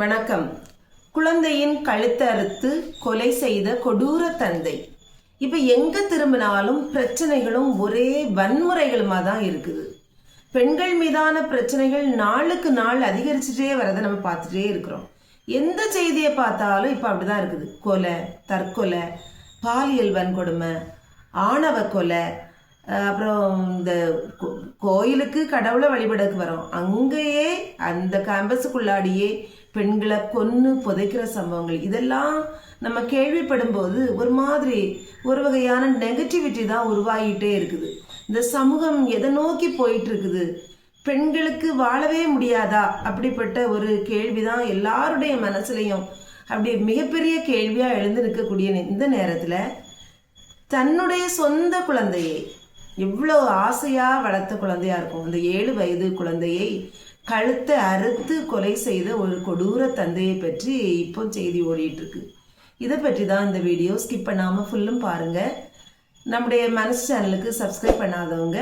வணக்கம். குழந்தையின் கழுத்தை அறுத்து கொலை செய்த கொடூர தந்தை. இப்ப எங்க திரும்பினாலும் பிரச்சனைகளும் ஒரே வன்முறைகளுமா தான் இருக்குது. பெண்கள் மீதான பிரச்சனைகள் நாளுக்கு நாள் அதிகரிச்சுட்டே வரதை நம்ம பார்த்துட்டே இருக்கிறோம். எந்த செய்தியை பார்த்தாலும் இப்போ அப்படிதான் இருக்குது. கொலை தற்கொலை பாலியல் வன்கொடுமை ஆணவ கொலை அப்புறம் இந்த கோ- கோயிலுக்கு கடவுளை வழிபடக்கு வரோம். அங்கேயே அந்த கேம்பஸுக்குள்ளாடியே பெண்களை கொன்று புதைக்கிற சம்பவங்கள் இதெல்லாம் நம்ம கேள்விப்படும் போது ஒரு மாதிரி ஒரு வகையான நெகட்டிவிட்டி தான் உருவாகிட்டே இருக்குது. இந்த சமூகம் எதை நோக்கி போயிட்டு இருக்குது பெண்களுக்கு வாழவே முடியாதா? அப்படிப்பட்ட ஒரு கேள்விதான் எல்லாருடைய மனசுலையும் அப்படி மிகப்பெரிய கேள்வியாக எழுந்து நிற்கக்கூடிய இந்த நேரத்தில் தன்னுடைய சொந்த குழந்தையை எவ்வளோ ஆசையாக வளர்த்த குழந்தையாக இருக்கும்? அந்த ஏழு வயது குழந்தையை கழுத்தை அறுத்து கொலை செய்த ஒரு கொடூர தந்தையை பற்றி இப்போ செய்தி ஓடிட்டு இருக்கு இதை பற்றி தான் இந்த வீடியோ ஸ்கிப் பண்ணாம ஃபுல்லும் பாருங்க. நம்முடைய மனசு சேனலுக்கு சப்ஸ்கிரைப் பண்ணாதவங்க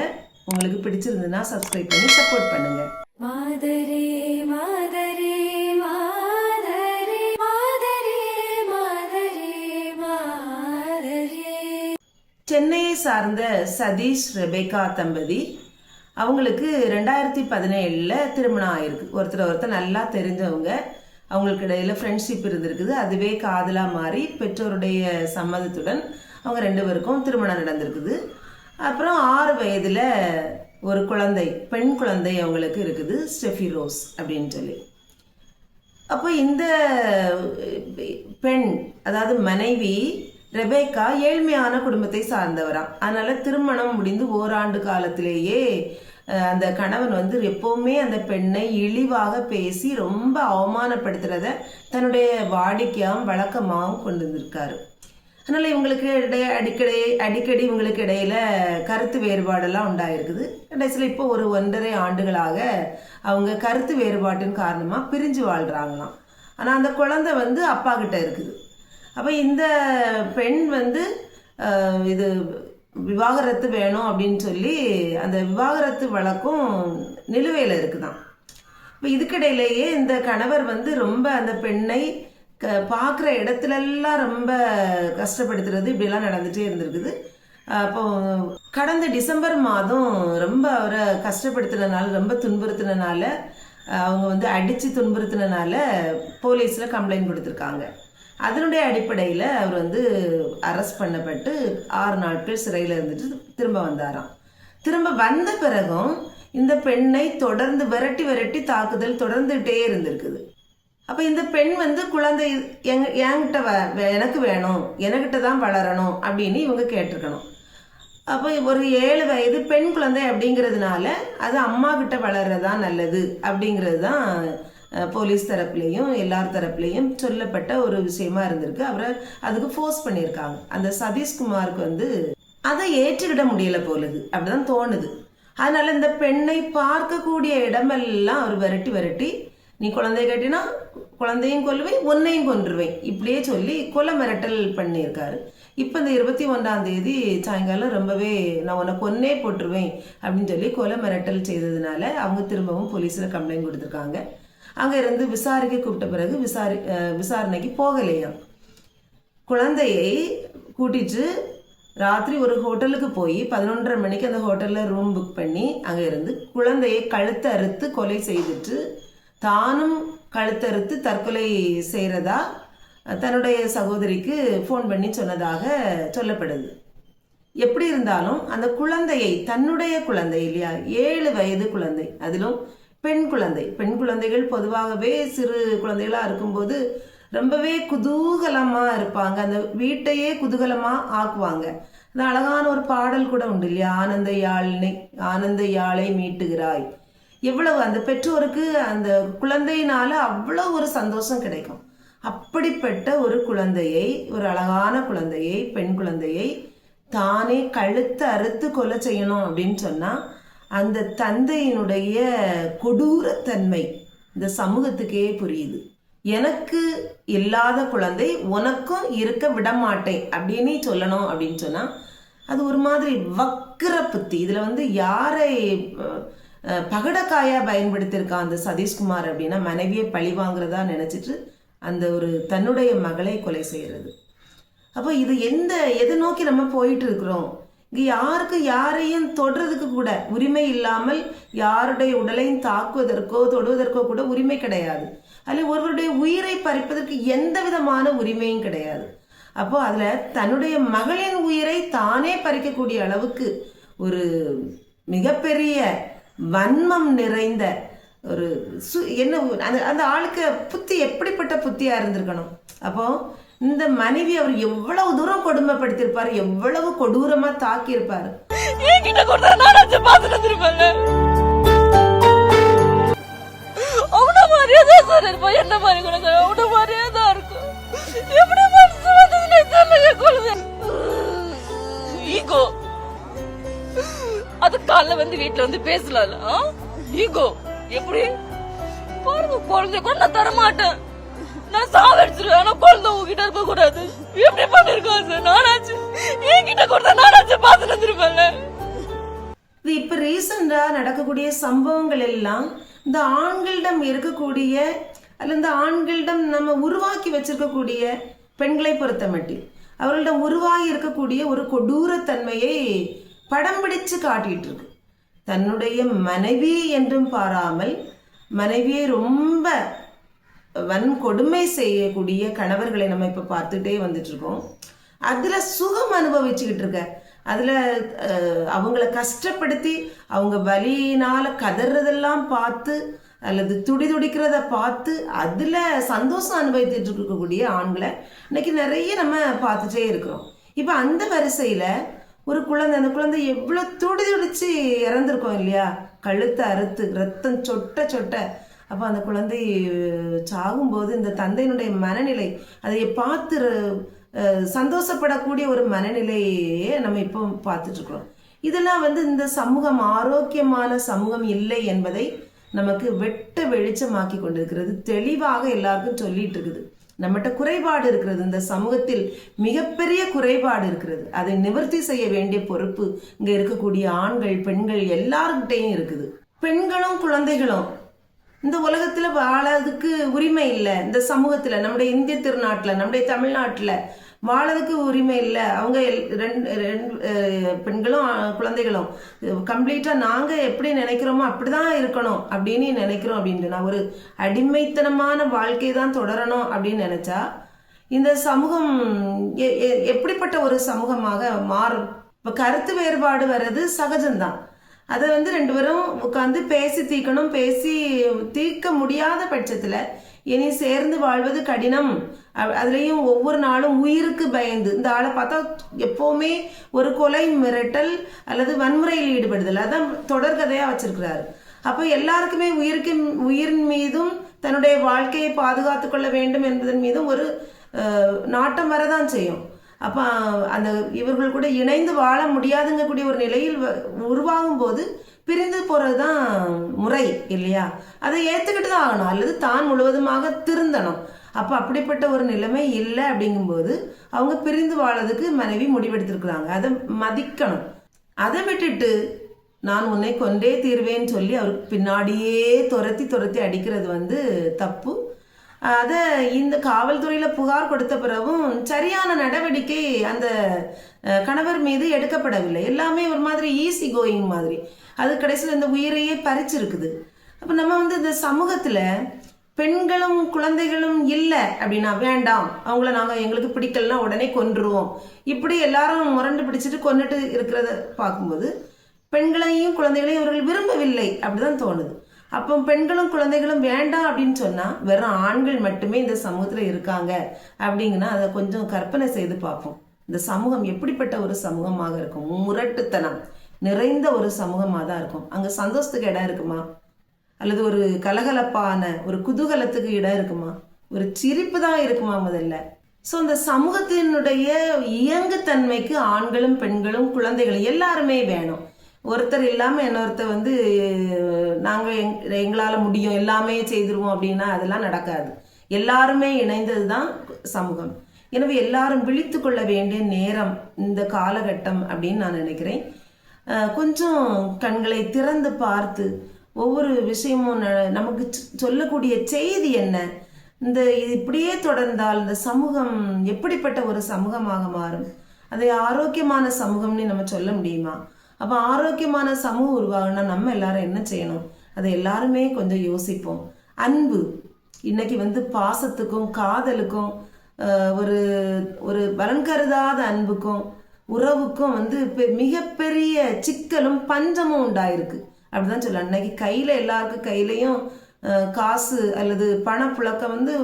உங்களுக்கு பிடிச்சிருந்ததுன்னா சப்ஸ்கிரைப் பண்ணி சப்போர்ட் பண்ணுங்க. மாதரே மாதரே மாதரே மாதரே மாதரே மாதரே. சென்னையை சார்ந்த சதீஷ் ரெபேகா தம்பதி அவங்களுக்கு ரெண்டாயிரத்தி பதினேழில் திருமணம் ஆயிருக்கு. ஒருத்தர் ஒருத்தர் நல்லா தெரிஞ்சவங்க. அவங்களுக்கு இடையில ஃப்ரெண்ட்ஷிப் இருந்திருக்குது. அதுவே காதலாக மாறி பெற்றோருடைய சம்மதத்துடன் அவங்க ரெண்டு பேருக்கும் திருமணம் நடந்திருக்குது. அப்புறம் ஆறு வயதில் ஒரு குழந்தை பெண் குழந்தை அவங்களுக்கு இருக்குது. ஸ்டெஃபி ரோஸ் அப்படின்னு சொல்லி. அப்போ இந்த பெண் அதாவது மனைவி ரெபேக்கா ஏழ்மையான குடும்பத்தை சார்ந்தவராம் அதனால் திருமணம் முடிந்து ஓராண்டு காலத்திலேயே அந்த கணவன் வந்து எப்பவுமே அந்த பெண்ணை இழிவாக பேசி ரொம்ப அவமானப்படுத்துறத தன்னுடைய வாடிக்கையாகவும் வழக்கமாகவும் கொண்டு வந்திருக்காரு. அதனால இவங்களுக்கு இடையே அடிக்கடி அடிக்கடி இவங்களுக்கு இடையில கருத்து வேறுபாடெல்லாம் உண்டாயிருக்குது. கடைசியில் இப்போ ஒரு ஒன்றரை ஆண்டுகளாக அவங்க கருத்து வேறுபாட்டின் காரணமாக பிரிஞ்சு வாழ்கிறாங்களாம் ஆனால் அந்த குழந்தை வந்து அப்பா கிட்ட இருக்குது. அப்போ இந்த பெண் வந்து இது விவாகரத்து வேணும் அப்படின்னு சொல்லி அந்த விவாகரத்து வழக்கும் நிலுவையில் இருக்குதான். இப்போ இதுக்கிடையிலேயே இந்த கணவர் வந்து ரொம்ப அந்த பெண்ணை க பார்க்குற இடத்துலலாம் ரொம்ப கஷ்டப்படுத்துறது இப்படிலாம் நடந்துகிட்டே இருந்திருக்குது. அப்போ கடந்த டிசம்பர் மாதம் ரொம்ப அவரை கஷ்டப்படுத்தினால ரொம்ப துன்புறுத்தினால அவங்க வந்து அடித்து துன்புறுத்தினால போலீஸில் கம்ப்ளைண்ட் கொடுத்துருக்காங்க. அதனுடைய அடிப்படையில் அவர் வந்து அரெஸ்ட் பண்ணப்பட்டு ஆறு நாட்கள் சிறையில் இருந்துட்டு திரும்ப வந்தாராம். திரும்ப வந்த பிறகும் இந்த பெண்ணை தொடர்ந்து விரட்டி விரட்டி தாக்குதல் தொடர்ந்துகிட்டே இருந்திருக்குது. அப்போ இந்த பெண் வந்து குழந்தை எங்க என்கிட்ட வ வே- எனக்கு வேணும் எனக்கிட்ட தான் வளரணும் அப்படின்னு இவங்க கேட்டிருக்கணும். அப்போ ஒரு ஏழு வயது பெண் குழந்தை அப்படிங்கிறதுனால அது அம்மா கிட்ட வளர்றதா நல்லது அப்படிங்கிறது தான் போலீஸ் தரப்புலேயும் எல்லார் தரப்புலேயும் சொல்லப்பட்ட ஒரு விஷயமா இருந்திருக்கு. அவரை அதுக்கு ஃபோர்ஸ் பண்ணியிருக்காங்க. அந்த சதீஷ்குமாருக்கு வந்து அதை ஏற்றுக்கிட முடியல போலுது அப்படிதான் தோணுது. அதனால இந்த பெண்ணை பார்க்கக்கூடிய இடமெல்லாம் அவர் விரட்டி விரட்டி நீ குழந்தைய கட்டினா குழந்தையும் கொல்லுவேன் ஒன்னையும் கொன்றுவேன். இப்படியே சொல்லி கொலை மிரட்டல் பண்ணியிருக்காரு. இப்போ இந்த இருபத்தி ஒன்றாம் தேதி சாயங்காலம் ரொம்பவே நான் உன்னை கொன்னே போட்டுருவேன் அப்படின்னு சொல்லி கொலை மிரட்டல் செய்ததுனால அவங்க திரும்பவும் போலீஸில் கம்ப்ளைண்ட் கொடுத்துருக்காங்க. அங்கே இருந்து விசாரிக்க கூப்பிட்ட பிறகு விசாரி விசாரணைக்கு போகலையா? குழந்தையை கூட்டிட்டு ராத்திரி ஒரு ஹோட்டலுக்கு போய் பதினொன்றரை மணிக்கு அந்த ஹோட்டலில் ரூம் புக் பண்ணி அங்கே இருந்து குழந்தையை கழுத்தை அறுத்து கொலை செய்துட்டு தானும் கழுத்தறுத்து தற்கொலை செய்கிறதா தன்னுடைய சகோதரிக்கு ஃபோன் பண்ணி சொன்னதாக சொல்லப்படுது. எப்படி இருந்தாலும் அந்த குழந்தையை தன்னுடைய குழந்தை இல்லையா? ஏழு வயது குழந்தை. அதிலும் பெண் குழந்தை. பெண் குழந்தைகள் பொதுவாகவே சிறு குழந்தைகளாக இருக்கும்போது ரொம்பவே குதூகலமாக இருப்பாங்க. அந்த வீட்டையே குதூகலமாக ஆக்குவாங்க. அந்த அழகான ஒரு பாடல் கூட உண்டு இல்லையா? ஆனந்த யாழினை ஆனந்த யாழை மீட்டுகிறாய். எவ்வளவு அந்த பெற்றோருக்கு அந்த குழந்தையினால அவ்வளோ ஒரு சந்தோஷம் கிடைக்கும். அப்படிப்பட்ட ஒரு குழந்தையை ஒரு அழகான குழந்தையை பெண் குழந்தையை தானே கழுத்து அறுத்து கொலை செய்யணும் அப்படின்னு சொன்னால் அந்த தந்தையினுடைய கொடூரத்தன்மை இந்த சமூகத்துக்கே புரியுது. எனக்கு இல்லாத குழந்தை உனக்கும் இருக்க விடமாட்டேன் அப்படின்னு சொல்லணும் அப்படின்னு சொன்னால் அது ஒரு மாதிரி வக்கிர புத்தி. இதில் வந்து யாரை பகடக்காயாக பயன்படுத்தியிருக்கான் அந்த சதீஷ்குமார் அப்படின்னா மனைவியை பழி வாங்குறதா நினச்சிட்டு அந்த ஒரு தன்னுடைய மகளை கொலை செய்கிறது அப்போ இது எந்த எதை நோக்கி நம்ம போயிட்டு இருக்கிறோம்? இங்க யாருக்கு யாரையும் தொடுறதுக்கு கூட உரிமை இல்லாமல் யாருடைய உடலையும் தாக்குவதற்கோ தொடுவதற்கோ கூட உரிமை கிடையாது. அதில் ஒருவருடைய உயிரை பறிப்பதற்கு எந்த விதமான உரிமையும் கிடையாது. அப்போ அதுல தன்னுடைய மகளின் உயிரை தானே பறிக்கக்கூடிய அளவுக்கு ஒரு மிகப்பெரிய வன்மம் நிறைந்த ஒரு சு என்ன அந்த அந்த ஆளுக்கு புத்தி எப்படிப்பட்ட புத்தியா இருந்திருக்கணும்? அப்போ இந்த மனைவி அவர் எவ்வளவு தூரம் கொடுமைப்படுத்தியிருப்பாரு எவ்வளவு கொடூரமா தாக்கியிருப்பாரு. என்கிட்ட கொடுத்தா என்ன மாதிரி இருக்கும். எப்படி ஈகோ அது காலைல வந்து வீட்டுல வந்து பேசலாம் ஈகோ எப்படி? பாருங்க குழந்தை கூட நான் தரமாட்டேன். நான் சாவடிச்சிருவேன். ஆனா குழந்தை உங்ககிட்ட இருக்க கூடாது எப்படி பண்ணிருக்கோம் சார் நானாச்சு. என்கிட்ட கொடுத்தா நானாச்சும் பார்த்துட்டு வந்திருப்பேன்ல. இது இப்ப ரீசெண்டா நடக்கக்கூடிய சம்பவங்கள் எல்லாம் இந்த ஆண்களிடம் இருக்கக்கூடிய அல்ல இந்த ஆண்களிடம் நம்ம உருவாக்கி வச்சிருக்கக்கூடிய பெண்களை பொறுத்தமட்டில் அவர்களிடம் உருவாகி இருக்கக்கூடிய ஒரு கொடூரத்தன்மையை படம் பிடிச்சு காட்டிட்டு இருக்கு தன்னுடைய மனைவி என்றும் பாராமல் மனைவியை ரொம்ப வன்கொடுமை செய்யக்கூடிய கணவர்களை நம்ம இப்போ பார்த்துட்டே வந்துட்டு இருக்கோம் அதில் சுகம் அனுபவிச்சுக்கிட்டு இருக்க. அதில் அவங்கள கஷ்டப்படுத்தி அவங்க வலியினால் கதறதெல்லாம் பார்த்து அல்லது துடி துடிக்கிறத பார்த்து அதில் சந்தோஷம் அனுபவித்துட்டு இருக்கக்கூடிய ஆண்களை இன்னைக்கு நிறைய நம்ம பார்த்துட்டே இருக்கிறோம். இப்போ அந்த வரிசையில் ஒரு குழந்தை அந்த குழந்தை எவ்வளோ துடி துடிச்சு இறந்துருக்கோம் இல்லையா? கழுத்தை அறுத்து ரத்தம் சொட்ட சொட்ட அப்போ அந்த குழந்தை சாகும்போது இந்த தந்தையினுடைய மனநிலை அதை பார்த்து சந்தோஷப்படக்கூடிய ஒரு மனநிலையே நம்ம இப்போ பார்த்துட்ருக்குறோம் இதெல்லாம் வந்து இந்த சமூகம் ஆரோக்கியமான சமூகம் இல்லை என்பதை நமக்கு வெட்ட வெளிச்சமாக்கி கொண்டிருக்கிறது. தெளிவாக எல்லாருக்கும் சொல்லிட்டு இருக்குது. நம்மகிட்ட குறைபாடு இருக்கிறது. இந்த சமூகத்தில் மிகப்பெரிய குறைபாடு இருக்கிறது. அதை நிவர்த்தி செய்ய வேண்டிய பொறுப்பு இங்கே இருக்கக்கூடிய ஆண்கள் பெண்கள் எல்லார்கிட்டையும் இருக்குது. பெண்களும் குழந்தைகளும் இந்த உலகத்தில் வாழறதுக்கு உரிமை இல்லை. இந்த சமூகத்தில் நம்முடைய இந்திய திருநாட்டில் நம்முடைய தமிழ்நாட்டில் வாழறதுக்கு உரிமை இல்லை. அவங்க எல்- ரெண்டு ரெண்டு பெண்களும் குழந்தைகளும் கம்ப்ளீட்டாக நாங்கள் எப்படி நினைக்கிறோமோ அப்படிதான் இருக்கணும் அப்படின்னு நினைக்கிறோம் அப்படின்னு நான் ஒரு அடிமைத்தனமான வாழ்க்கை தான் தொடரணும் அப்படின்னு நினச்சா இந்த சமூகம் எ- எ- எப்படிப்பட்ட ஒரு சமூகமாக மாறும்? இப்போ கருத்து வேறுபாடு வர்றது சகஜம்தான். அதை வந்து ரெண்டு பேரும் உட்காந்து பேசி தீர்க்கணும் பேசி தீர்க்க முடியாத பட்சத்தில் இனி சேர்ந்து வாழ்வது கடினம். அதுலேயும் ஒவ்வொரு நாளும் உயிருக்கு பயந்து இந்த ஆளை பார்த்தா எப்போவுமே ஒரு கொலை மிரட்டல் அல்லது வன்முறையில் ஈடுபடுதல். அதான் தொடர்கதையாக வச்சிருக்கிறாரு. அப்போ எல்லாருக்குமே உயிருக்கு உயிரின் மீதும் தன்னுடைய வாழ்க்கையை பாதுகாத்து கொள்ள வேண்டும் என்பதன் மீதும் ஒரு நாட்டம் வரதான் செய்யும். அப்போ அந்த இவர்கள் கூட இணைந்து வாழ முடியாதுங்க கூடிய ஒரு நிலையில் வ- உருவாகும் போது பிரிந்து போறதுதான் முறை இல்லையா? அதை ஏற்றுக்கிட்டு தான் ஆகணும். அல்லது தான் முழுவதுமாக திருந்தணும். அப்போ அப்படிப்பட்ட ஒரு நிலைமை இல்லை அப்படிங்கும்போது அவங்க பிரிந்து வாழறதுக்கு மனைவி முடிவெடுத்திருக்கிறாங்க. அதை மதிக்கணும். அதை விட்டுட்டு நான் உன்னை கொண்டே தீர்வேன்னு சொல்லி அவருக்கு பின்னாடியே துரத்தி துரத்தி அடிக்கிறது வந்து தப்பு. அதை இந்த காவல்துறையில புகார் கொடுத்த பிறகும் சரியான நடவடிக்கை அந்த கணவர் மீது எடுக்கப்படவில்லை. எல்லாமே ஒரு மாதிரி ஈஸி கோயிங் மாதிரி. அது கடைசியில் இந்த உயிரையே பறிச்சிருக்குது. அப்போ நம்ம வந்து இந்த சமூகத்தில் பெண்களும் குழந்தைகளும் இல்லை அப்படின்னா வேண்டாம். அவங்கள நாங்கள் எங்களுக்கு பிடிக்கலனா உடனே கொன்றுவோம் இப்படி எல்லாரும் முரண்டு பிடிச்சிட்டு கொண்டுட்டு இருக்கிறத பார்க்கும்போது பெண்களையும் குழந்தைகளையும் அவர்கள் விரும்பவில்லை அப்படிதான் தோணுது. அப்போ பெண்களும் குழந்தைகளும் வேண்டாம் அப்படின்னு சொன்னா வெறும் ஆண்கள் மட்டுமே இந்த சமூகத்துல இருக்காங்க அப்படிங்கன்னா அதை கொஞ்சம் கற்பனை செய்து பார்ப்போம். இந்த சமூகம் எப்படிப்பட்ட ஒரு சமூகமாக இருக்கும்? முரட்டுத்தனம் நிறைந்த ஒரு சமூகமாக தான் இருக்கும். அங்கே சந்தோஷத்துக்கு இடம் இருக்குமா? அல்லது ஒரு கலகலப்பான ஒரு குதூகலத்துக்கு இடம் இருக்குமா? ஒரு சிரிப்பு தான் இருக்குமா முதல்ல? ஸோ அந்த சமூகத்தினுடைய இயங்குத்தன்மைக்கு ஆண்களும் பெண்களும் குழந்தைகளும் எல்லாருமே வேணும். ஒருத்தர் இல்லாமல் இன்னொருத்தர் வந்து நாங்கள் எங்- எங்களால் முடியும் எல்லாமே செய்திருவோம் அப்படின்னா அதெல்லாம் நடக்காது. எல்லாருமே இணைந்தது தான் சமூகம். எனவே எல்லாரும் விழித்து கொள்ள வேண்டிய நேரம் இந்த காலகட்டம் அப்படின்னு நான் நினைக்கிறேன். கொஞ்சம் கண்களை திறந்து பார்த்து ஒவ்வொரு விஷயமும் ந- நமக்கு சொல்லக்கூடிய செய்தி என்ன? இந்த இது இப்படியே தொடர்ந்தால் இந்த சமூகம் எப்படிப்பட்ட ஒரு சமூகமாக மாறும்? அதை ஆரோக்கியமான சமூகம்னு நம்ம சொல்ல முடியுமா? அப்போ ஆரோக்கியமான சமூகம் உருவாகணும்னா நம்ம எல்லாரும் என்ன செய்யணும்? அதை எல்லாருமே கொஞ்சம் யோசிப்போம். அன்பு. இன்னைக்கு வந்து பாசத்துக்கும் காதலுக்கும் ஒரு ஒரு பலன் கருதாத அன்புக்கும் உறவுக்கும் வந்து பெ- மிகப்பெரிய சிக்கலும் பஞ்சமும் உண்டாயிருக்கு. அப்படிதான் சொல்லலாம் இன்னைக்கு கையில் எல்லாருக்கும் கையிலையும் காசு அல்லது பணப்புழக்கம் வந்து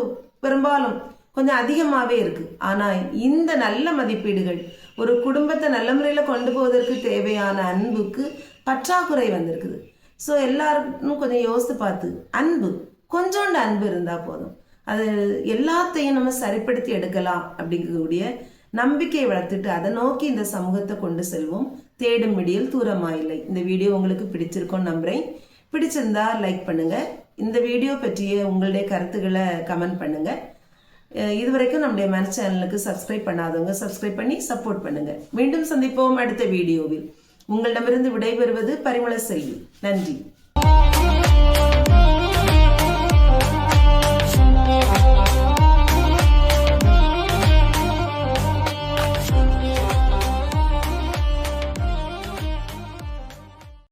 பெரும்பாலும் கொஞ்சம் அதிகமாகவே இருக்குது ஆனால் இந்த நல்ல மதிப்பீடுகள் ஒரு குடும்பத்தை நல்ல முறையில் கொண்டு போவதற்கு தேவையான அன்புக்கு பற்றாக்குறை வந்திருக்குது. ஸோ எல்லாருக்கும் கொஞ்சம் யோசித்து பார்த்து அன்பு கொஞ்சோண்டு அன்பு இருந்தால் போதும். அது எல்லாத்தையும் நம்ம சரிப்படுத்தி எடுக்கலாம் அப்படிங்கக்கூடிய நம்பிக்கையை வளர்த்துட்டு அதை நோக்கி இந்த சமூகத்தை கொண்டு செல்வோம். தேடும் விடியல் தூரமாயில்லை. இந்த வீடியோ உங்களுக்கு பிடிச்சிருக்கோன்னு நம்புறேன். பிடிச்சிருந்தா லைக் பண்ணுங்கள் இந்த வீடியோ பற்றிய உங்களுடைய கருத்துக்களை கமெண்ட் பண்ணுங்கள் இதுவரைக்கும் நம்முடைய மேன் சேனலுக்கு சப்ஸ்கிரைப் பண்ணாதவங்க சப்ஸ்கிரைப் பண்ணி சப்போர்ட் பண்ணுங்க. மீண்டும் சந்திப்போம் அடுத்த வீடியோவில். உங்களிடமிருந்து விடைபெறுவது பரிமள செல்வி. நன்றி.